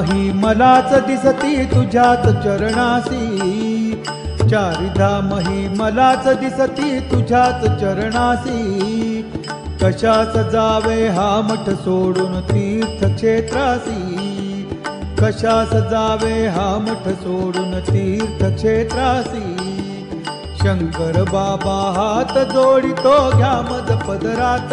ही मलाच दिसती तुझ्याच चरणासी. चारिधाम ही मलाच दिसती तुझ्याच चरणासी. कशास जावे हा मठ सोडून तीर्थक्षेत्रासी? कशास जावे हा मठ सोडून तीर्थक्षेत्रासी? शंकर बाबा हात जोडितो घ्या मज पदरात.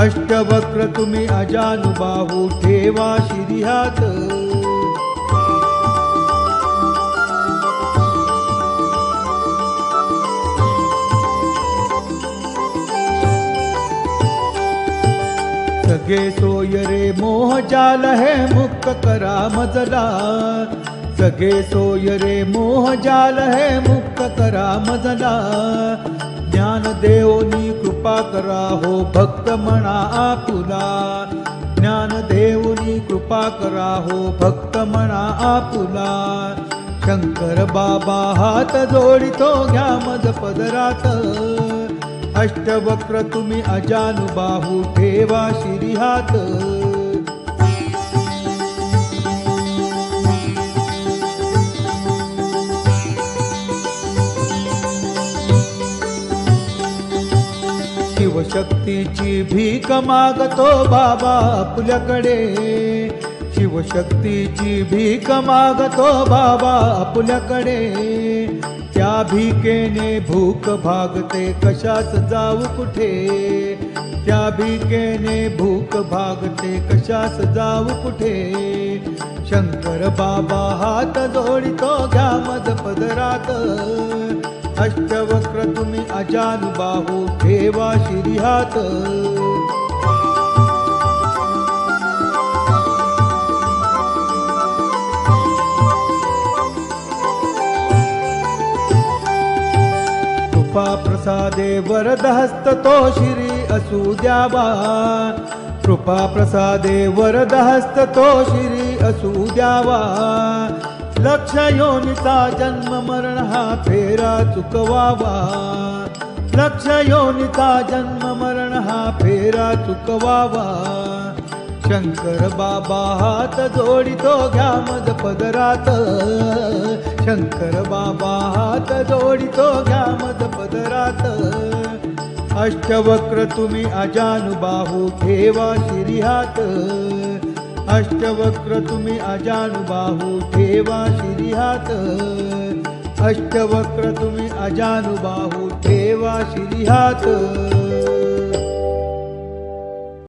अष्टवक्र तुम्ही अजानुबाहू ठेवा शिरिहात सगे सोय मोह जाल है मुक्त करा मजला. सगे सोय रे मोह जाल है मुक्त करा मजला. ज्ञान देवनी कृपा करा हो भक्त म्हणा आपुला. ज्ञान देवनी कृपा करा हो भक्त म्हणा आपुला. शंकर बाबा हात जोडितो घ्या मज पदरात. अष्टवक्र तुम्ही अजानुबाहू ठेवा शिरी हात शिवशक्तीची भीक मागतो बाबा आपल्याकडे. शिवशक्तीची भीक मागतो बाबा आपल्याकडे. त्या भीकेने भूक भागते कशाच जाऊ कुठे? त्या भीकेने भूक भागते कशास जाऊ कुठे? शंकर बाबा हात जोडितो घ्या मज पदरात अष्टवक्र तुम्ही अजानुबाहू ठेवा शिरी शिरीहात. कृपा प्रसादे वरद हस्त तो शिरी असू द्यावा. कृपा प्रसादे वरद हस्त तो शिरी असू द्यावा. लक्ष योनिचा जन्म मरण फेरा चुकवावा. लक्ष योनिता जन्म मरण हा फेरा चुकवावा. शंकर बाबा हात जोडितो घ्या मज पदरात. शंकर बाबा हात जोडितो घ्या मज पदरात. अष्टवक्र तुम्ही अजानुबाहू ठेवा शिरी हात. अष्टवक्र तुम्ही अजानुबाहू ठेवा शिरिहात हात. अष्टवक्र तुम्ही अजानुबाहू ठेवा श्रीहात.